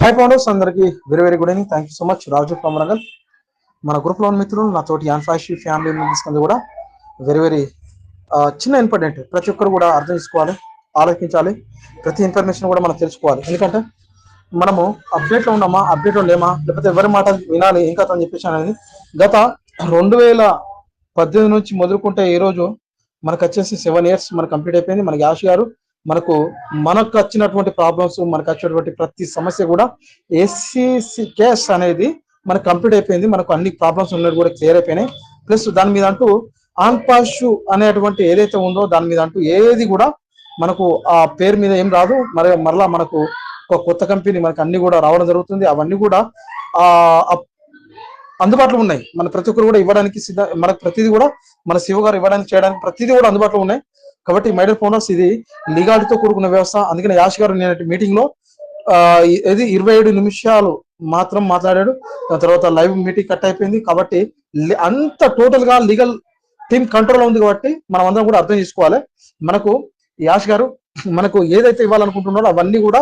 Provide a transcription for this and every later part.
High founders అందరికి very very good evening thank you so much Raju Komarangal మన గ్రూప్లోని ఉన్న మిత్రులు నాతోటి యాన్ఫాషి ఫ్యామిలీ మెంబర్స్ కింద కూడా వెరీ వెరీ చిన్న ఇంపార్టెంట్ ప్రతి ఒక్కరు కూడా అర్థం చేసుకోవాలి ఆలోచించాలి. ప్రతి ఇన్ఫర్మేషన్ కూడా మనం తెలుసుకోవాలి. ఎందుకంటే మనము అప్డేట్లో ఉన్నామా అప్డేట్లో లేమా లేకపోతే ఎవరి మాట వినాలి ఏం కథ అని చెప్పేసి అనేది గత రెండు వేల పద్దెనిమిది నుంచి మొదలుకుంటే ఈ రోజు మనకు వచ్చేసి సెవెన్ ఇయర్స్ మనకు కంప్లీట్ అయిపోయింది. మనకి యాష్ గారు మనకు మనకు వచ్చినటువంటి ప్రాబ్లమ్స్ మనకు వచ్చినటువంటి ప్రతి సమస్య కూడా ఏసీసీ కేస్ అనేది మనకు కంప్లీట్ అయిపోయింది. మనకు అన్ని ప్రాబ్లమ్స్ ఉన్నది కూడా క్లియర్ అయిపోయినాయి. ప్లస్ దాని మీద అంటూ ఆన్ పాషు అనేటువంటి ఏదైతే ఉందో దాని మీద అంటూ ఏది కూడా మనకు ఆ పేరు మీద ఏం రాదు. మరి మరలా మనకు ఒక కొత్త కంపెనీ మనకు అన్ని కూడా రావడం జరుగుతుంది. అవన్నీ కూడా ఆ అందుబాటులో ఉన్నాయి. మన ప్రతి ఒక్కరు కూడా ఇవ్వడానికి సిద్ధ మనకు ప్రతిదీ కూడా మన శివ గారు ఇవ్వడానికి చేయడానికి ప్రతిదీ కూడా అందుబాటులో ఉన్నాయి. కాబట్టి మైడల్ ఫోనర్స్ ఇది లీగాలిటీతో కూడుకున్న వ్యవస్థ. అందుకని యాష్ గారు నేను మీటింగ్లో ఇది ఇరవై ఏడు నిమిషాలు మాత్రం మాట్లాడాడు. దాని తర్వాత లైవ్ మీటింగ్ కట్ అయిపోయింది. కాబట్టి అంత టోటల్గా లీగల్ టీమ్ కంట్రోల్ ఉంది కాబట్టి మనం అందరం కూడా అర్థం చేసుకోవాలి. మనకు యాష్ గారు మనకు ఏదైతే ఇవ్వాలనుకుంటున్నారో అవన్నీ కూడా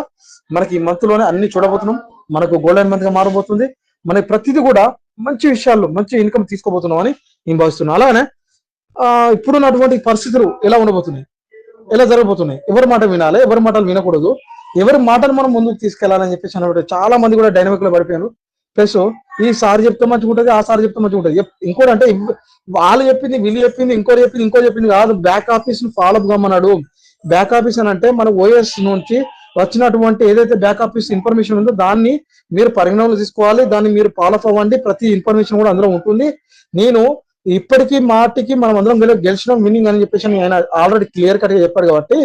మనకి ఈ మంత్లోనే అన్ని చూడబోతున్నాం. మనకు గోల్డెన్ మంత్గా మారబోతుంది. మనకి ప్రతిదీ కూడా మంచి విషయాల్లో మంచి ఇన్కమ్ తీసుకోబోతున్నాం అని నేను భావిస్తున్నాను. అలానే ఇప్పుడున్నటువంటి పరిస్థితులు ఎలా ఉండబోతున్నాయి? ఎలా జరగబోతున్నాయి? ఎవరి మాట వినాలి? ఎవరి మాటలు వినకూడదు? ఎవరి మాటలు మనం ముందుకు తీసుకెళ్ళాలని చెప్పేసి అనమాట చాలా మంది కూడా డైనమిక్లో పడిపోయారు. ప్లస్ ఈ సార్ చెప్తే మంచిగా ఉంటుంది ఆ సార్ చెప్తే మంచిగా ఉంటుంది. ఇంకోటి అంటే వాళ్ళు చెప్పింది వీళ్ళు చెప్పింది ఇంకోటి చెప్పింది ఇంకో చెప్పింది కాదు. బ్యాక్ ఆఫీస్ను ఫాలో అప్ కమ్మన్నాడు బ్యాక్ ఆఫీస్ అని అంటే మన ఓఎస్ నుంచి వచ్చినటువంటి ఏదైతే బ్యాక్ ఆఫీస్ ఇన్ఫర్మేషన్ ఉందో దాన్ని మీరు పరిగణనలో తీసుకోవాలి. దాన్ని మీరు ఫాలో అప్ అవ్వండి. ప్రతి ఇన్ఫర్మేషన్ కూడా అందులో ఉంటుంది. నేను ఇప్పటికీ మాటికి మనం అందరం గెలిచడం గెలిచిన విన్నింగ్ అని చెప్పేసి ఆయన ఆల్రెడీ క్లియర్ కట్గా చెప్పారు కాబట్టి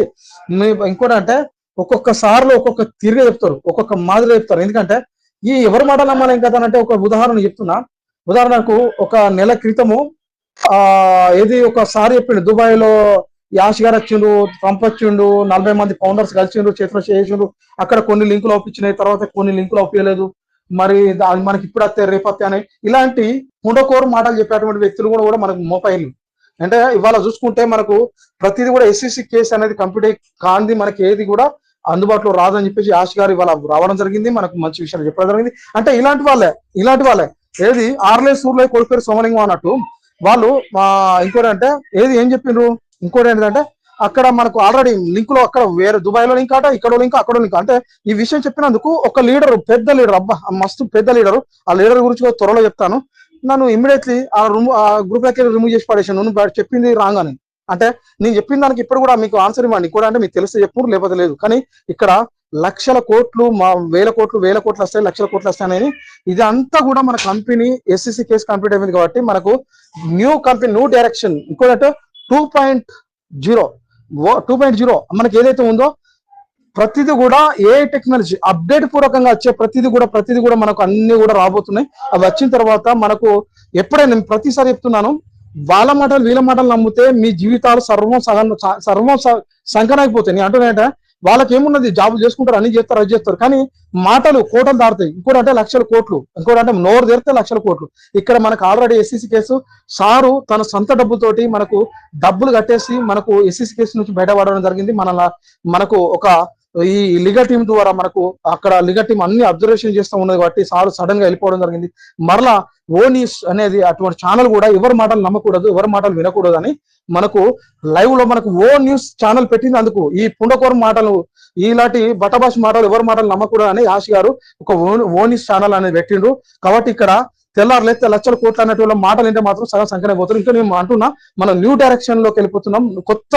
మీ- ఇంకోటి అంటే ఒక్కొక్క సార్లు ఒక్కొక్క తిరిగి చెప్తారు ఒక్కొక్క మాదిరి చెప్తారు. ఎందుకంటే ఈ ఎవరి మాట నమ్మాలి కదా అంటే ఒక ఉదాహరణ చెప్తున్నా. ఉదాహరణకు ఒక నెల క్రితము ఆ ఏది ఒకసారి చెప్పిండు దుబాయ్లో యాష్ గారు వచ్చిండు ట్రంప్ వచ్చిండు నలభై మంది ఫౌండర్స్ కలిసిండు చేతిలో చేసిండు అక్కడ కొన్ని లింకులు ఒప్పించినాయి తర్వాత కొన్ని లింకులు ఒప్పించలేదు. మరి అది మనకి ఇప్పుడు అత్తే రేపు అత్తే అని ఇలాంటి ఉండకోరు మాటలు చెప్పేటువంటి వ్యక్తులు కూడా కూడా మనకు మోపైలు అంటే ఇవాళ చూసుకుంటే మనకు ప్రతిదీ కూడా ఎస్సీసీ కేసు అనేది కంప్లీట్ కాంది మనకి ఏది కూడా అందుబాటులో రాదని చెప్పేసి యాష్ గారు ఇవాళ రావడం జరిగింది. మనకు మంచి విషయాలు చెప్పడం జరిగింది. అంటే ఇలాంటి వాళ్ళే ఇలాంటి వాళ్ళే. ఏది? ఆర్లే సూర్లే కోల్పేరు సోమలింగం అన్నట్టు వాళ్ళు ఇంకోటి అంటే ఏది ఏం చెప్పిండ్రు ఇంకోటి ఏంటంటే అక్కడ మనకు ఆల్రెడీ లింక్లో అక్కడ వేరే దుబాయ్లో లింక్ అట ఇక్కడ లింక్ అక్కడ లింక్ అంటే ఈ విషయం చెప్పినందుకు ఒక లీడర్ పెద్ద లీడర్ అబ్బా మస్తు పెద్ద లీడర్ ఆ లీడర్ గురించి కూడా త్వరలో చెప్తాను. నన్ను ఇమ్మీడియట్లీ ఆ రూమ్ ఆ గ్రూప్లోకి రిమూవ్ చేసి పడేసాను. నువ్వు చెప్పింది రాంగ్ అని అంటే నేను చెప్పిన దానికి ఇప్పుడు కూడా మీకు ఆన్సర్ ఇవ్వండి. కూడా అంటే మీకు తెలిస్తే చెప్పు లేకపోతే లేదు. కానీ ఇక్కడ లక్షల కోట్లు మా వేల కోట్లు వేల కోట్లు వస్తాయి లక్షల కోట్లు వస్తాయని ఇది అంతా కూడా మన కంపెనీ ఎస్సీసీ కేసు కంప్లీట్ అయిపోయింది కాబట్టి మనకు new company new direction ఇంకోటంటే two point zero two point zero మనకి ఏదైతే ఉందో ప్రతిదీ కూడా ఏ టెక్నాలజీ అప్డేట్ పూర్వకంగా వచ్చే ప్రతిదీ కూడా ప్రతిదీ కూడా మనకు అన్ని కూడా రాబోతున్నాయి. అవి వచ్చిన తర్వాత మనకు ఎప్పుడైనా ప్రతిసారి చెప్తున్నాను వాళ్ళ మాటలు వీళ్ళ మాటలు నమ్మితే మీ జీవితాలు సర్వం సగం సర్వం స- సంకనైపోతాయి నేను అంటున్నానంటే వాళ్ళకి ఏమున్నది జాబులు చేసుకుంటారు అన్ని చేస్తారు అది చేస్తారు. కానీ మాటలు కోటలు దారుతాయి ఇంకోటి అంటే లక్షల కోట్లు. ఇంకోటి అంటే నోరు తెరితే లక్షల కోట్లు. ఇక్కడ మనకు ఆల్రెడీ ఎస్సీసీ కేసు సారు తన సొంత డబ్బుతోటి మనకు డబ్బులు కట్టేసి మనకు ఎస్సీసీ కేసు నుంచి బయటపడడం జరిగింది. మన మనకు ఒక ఈ లిగా టీం ద్వారా మనకు అక్కడ లిగా టీం అన్ని అబ్జర్వేషన్ చేస్తూ ఉన్నది కాబట్టి సార్ సడన్గా వెళ్ళిపోవడం జరిగింది. మరలా ఓ న్యూస్ అనేది అటువంటి ఛానల్ కూడా ఎవరి మాటలు నమ్మకూడదు ఎవరి మాటలు వినకూడదు అని మనకు లైవ్లో మనకు ఓ న్యూస్ ఛానల్ పెట్టింది అందుకు. ఈ పుండకోర మాటలు ఇలాంటి బటబాష్ మాటలు ఎవరి మాటలు నమ్మకూడదు అని యాష్ గారు ఒక ఓ ఓ న్యూస్ ఛానల్ అనేది పెట్టిండ్రు. కాబట్టి ఇక్కడ తెల్లారులైతే లక్షల కోట్లు అన్నటువంటి మాటలు ఏంటంటే మాత్రం సగం సంఖ్యనే పోతుంది ఇంకా నేను అంటున్నా మనం న్యూ డైరెక్షన్లోకి వెళ్ళిపోతున్నాం. కొత్త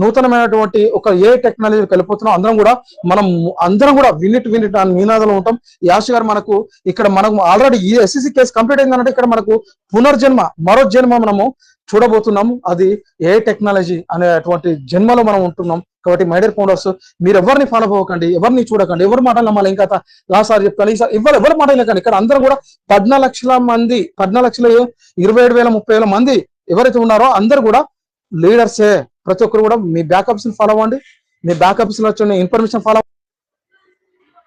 నూతనమైనటువంటి ఒక ఏ టెక్నాలజీ వెళ్ళిపోతున్నాం. అందరం కూడా మనం అందరం కూడా వినిట్ వినిట్ అని నినాదంలో ఉంటాం. యాష్ గారు మనకు ఇక్కడ మనకు ఆల్రెడీ ఈ ఎస్సీసీ కేసు కంప్లీట్ అయిందంటే ఇక్కడ మనకు పునర్జన్మ మరో జన్మ మనము చూడబోతున్నాం. అది ఏ టెక్నాలజీ అనేటువంటి జన్మలో మనం ఉంటున్నాం. కాబట్టి మైడర్ ఫౌండర్స్ మీరు ఎవరిని ఫాలో అవ్వకండి ఎవరిని చూడకండి ఎవరి మాటలు నమ్మాలి? ఇంకా లా సార్ చెప్తాను ఈసారి ఎవరు ఎవరి మాట వినకండి ఇక్కడ అందరూ కూడా పద్నాలుగు లక్షల మంది పద్నాలుగు లక్షల ఇరవై ఏడు వేల ముప్పై వేల మంది ఎవరైతే ఉన్నారో అందరు కూడా లీడర్సే ప్రతి ఒక్కరు కూడా మీ బ్యాకప్స్ ఫాలో అవ్వండి మీ బ్యాకప్స్లో వచ్చిన ఇన్ఫర్మేషన్ ఫాలో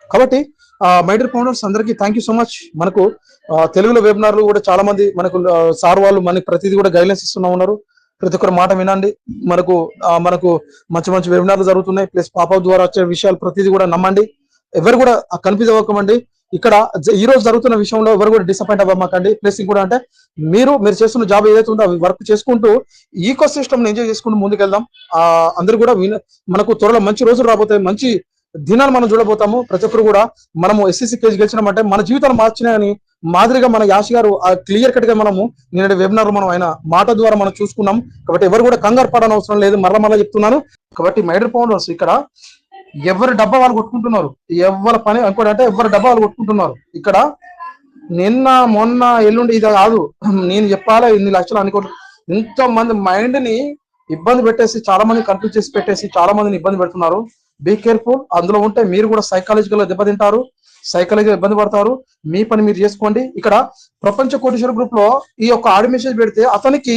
కాబట్టి మైడర్ ఫౌండర్స్ అందరికీ థ్యాంక్ యూ సో మచ్ మనకు తెలుగులో వెబినార్లు కూడా చాలా మంది మనకు సార్ వాళ్ళు మనకి ప్రతిదీ కూడా గైడ్లైన్స్ ఇస్తున్నా ఉన్నారు. ప్రతి ఒక్కరి మాట వినండి. మనకు మనకు మంచి మంచి వెబినార్లు జరుగుతున్నాయి. ప్లస్ పాప ద్వారా వచ్చే విషయాలు ప్రతిదీ కూడా నమ్మండి. ఎవరు కూడా కన్ఫ్యూజ్ అవ్వకమండి ఇక్కడ ఈ రోజు జరుగుతున్న విషయంలో ఎవరు కూడా డిసప్పాయింట్ అవ్వమాకండి. ప్లస్ కూడా అంటే మీరు మీరు చేస్తున్న జాబ్ ఏదైతే ఉందో అవి వర్క్ చేసుకుంటూ ఈకో సిస్టమ్ ఎంజాయ్ చేసుకుంటూ ముందుకెళ్దాం. ఆ అందరూ కూడా మనకు త్వరలో మంచి రోజులు రాబోతాయి. మంచి దినాలు మనం చూడబోతాము. ప్రతి ఒక్కరు కూడా మనము ఎస్సీసీ కేసు గెలిచినామంటే మన జీవితాలు మార్చినాయని మాదిరిగా మన యాష్ గారు ఆ క్లియర్ కట్గా మనము నిన్న వెబినార్ మనం ఆయన మాట ద్వారా మనం చూసుకున్నాం. కాబట్టి ఎవరు కూడా కంగారు పడని అవసరం లేదు. మరల మరలా చెప్తున్నాను. కాబట్టి మైడర్ పౌండర్స్ ఇక్కడ ఎవరి డబ్బా వాళ్ళు కొట్టుకుంటున్నారు? ఎవరి పని అనుకోండి అంటే ఎవరి డబ్బా వాళ్ళు కొట్టుకుంటున్నారు? ఇక్కడ నిన్న మొన్న ఎల్లుండి ఇది కాదు. నేను చెప్పాలా? ఇన్ని లక్షలు అనుకో ఇంత మంది మైండ్ని ఇబ్బంది పెట్టేసి చాలా మంది కన్ఫ్యూజ్ చేసి పెట్టేసి చాలా మందిని ఇబ్బంది పెడుతున్నారు. బీ కేర్ఫుల్ అందులో ఉంటే మీరు కూడా సైకాలజికల్ దెబ్బతింటారు. సైకాలజికల్ ఇబ్బంది పడతారు. మీ పని మీరు చేసుకోండి. ఇక్కడ ప్రపంచ కోటేశ్వర గ్రూప్లో ఈ యొక్క ఆడి మెసేజ్ పెడితే అతనికి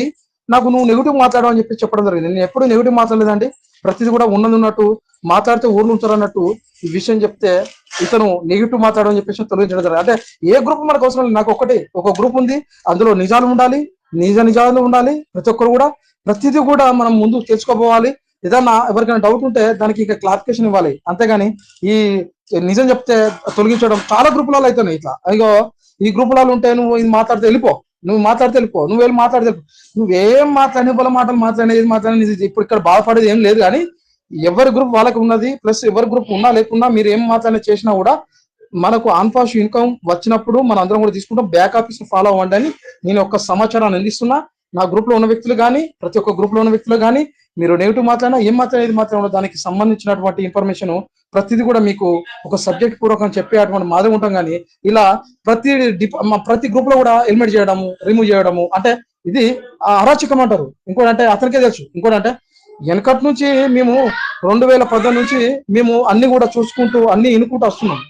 నాకు నువ్వు నెగిటివ్ మాట్లాడడం అని చెప్పి చెప్పడం జరిగింది. నేను ఎప్పుడు నెగిటివ్ మాట్లాడలేదండి. ప్రతిదీ కూడా ఉన్నది ఉన్నట్టు మాట్లాడితే ఊర్లు ఉంచారన్నట్టు ఈ విషయం చెప్తే ఇతను నెగిటివ్ మాట్లాడడం చెప్పేసి తొలగించడం జరిగింది. అంటే ఏ గ్రూప్ మనకు అవసరం లేదు. నాకు ఒకటి. ఒక గ్రూప్ ఉంది. అందులో నిజాలు ఉండాలి. నిజ నిజాలు ఉండాలి. ప్రతి ఒక్కరు కూడా ప్రతిదీ కూడా మనం ముందు తెలుసుకోపోవాలి ఏదన్నా ఎవరికైనా డౌట్ ఉంటే దానికి ఇక క్లారిఫికేషన్ ఇవ్వాలి. అంతేగాని ఈ నిజం చెప్తే తొలగించడం చాలా గ్రూపులలో అవుతున్నాయి ఇట్లా. అయ్యో ఈ గ్రూపులలో ఉంటే నువ్వు ఇది మాట్లాడితే వెళ్ళిపో నువ్వు మాట్లాడితే వెళ్ళిపో నువ్వు వెళ్ళి మాట్లాడితే నువ్వేం మాట్లాడిన వాళ్ళ మాటలు మాట్లాడేది మాట్లాడేది ఇప్పుడు ఇక్కడ బాధపడేది ఏం లేదు కానీ ఎవరి గ్రూప్ వాళ్ళకి ఉన్నది ప్లస్ ఎవరి గ్రూప్ ఉన్నా లేకున్నా మీరు ఏం మాట్లాడిన చేసినా కూడా మనకు ఆన్ఫాష్ ఇన్కమ్ వచ్చినప్పుడు మనం అందరం కూడా తీసుకుంటాం. బ్యాక్ ఆఫీస్ ఫాలో అవ్వండి అని నేను ఒక సమాచారాన్ని అందిస్తున్నా. నా గ్రూప్లో ఉన్న వ్యక్తులు కానీ ప్రతి ఒక్క గ్రూప్లో ఉన్న వ్యక్తులు కానీ మీరు నెగిటివ్ మాట్లాడినా ఏం మాట్లాడేది మాత్రం దానికి సంబంధించినటువంటి ఇన్ఫర్మేషన్ ప్రతిదీ కూడా మీకు ఒక సబ్జెక్ట్ పూర్వకం చెప్పే అటువంటి మాదిరి ఉంటాం కానీ ఇలా ప్రతి ప్రతి గ్రూప్లో కూడా ఎలిమినేట్ చేయడము రిమూవ్ చేయడము అంటే ఇది ఆ అరాచకం అంటారు. ఇంకోటి అంటే అతనికే తెలుసు. ఇంకోటి అంటే వెనకటి నుంచి మేము రెండు వేల పద్దెనిమిది నుంచి మేము అన్ని కూడా చూసుకుంటూ అన్ని ఇనుకుంటూ వస్తున్నాం.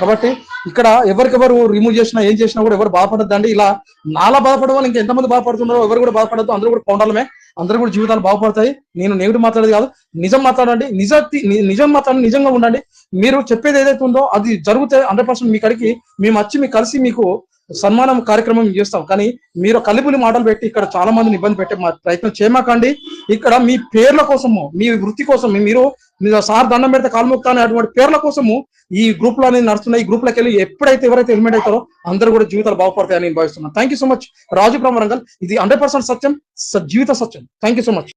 కాబట్టి ఇక్కడ ఎవరికెవరు రిమూవ్ చేసినా ఏం చేసినా కూడా ఎవరు బాధపడద్దండి. ఇలా నాలా బాధపడే వాళ్ళు ఇంకా ఎంతమంది బాధపడుతున్నారో ఎవరు కూడా బాధపడద్దు. అందరూ కూడా కొండాలమే. అందరూ కూడా జీవితాలు బాగుపడతాయి. నేను నెగిటివ్ మాట్లాడేది కాదు. నిజం మాట్లాడండి. నిజ నిజం మాట్లాడండి. నిజంగా ఉండండి. మీరు చెప్పేది ఏదైతే ఉందో అది జరిగితే హండ్రెడ్ పర్సెంట్ మీ కడికి మేము వచ్చి మీకు కలిసి మీకు సన్మానం కార్యక్రమం చేస్తాం. కానీ మీరు కలిపులి మాటలు పెట్టి ఇక్కడ చాలా మందిని ఇబ్బంది పెట్టే మా ప్రయత్నం చేయమాకండి. ఇక్కడ మీ పేర్ల కోసము మీ వృత్తి కోసం మీరు సార్ దండం పెడితే కాలుముక్త అనేటువంటి పేర్ల కోసము ఈ గ్రూప్లో అనేది నడుస్తున్నాయి. ఈ గ్రూప్లోకి వెళ్ళి ఎప్పుడైతే ఎవరైతే ఎలిమెంట్ అవుతారో అందరూ కూడా జీవితాలు బాగుపడతాయని నేను భావిస్తున్నాను. Thank you so much Raju Pramarangal ఇది హండ్రెడ్ పర్సెంట్ సత్యం జీవిత సత్యం. Thank you so much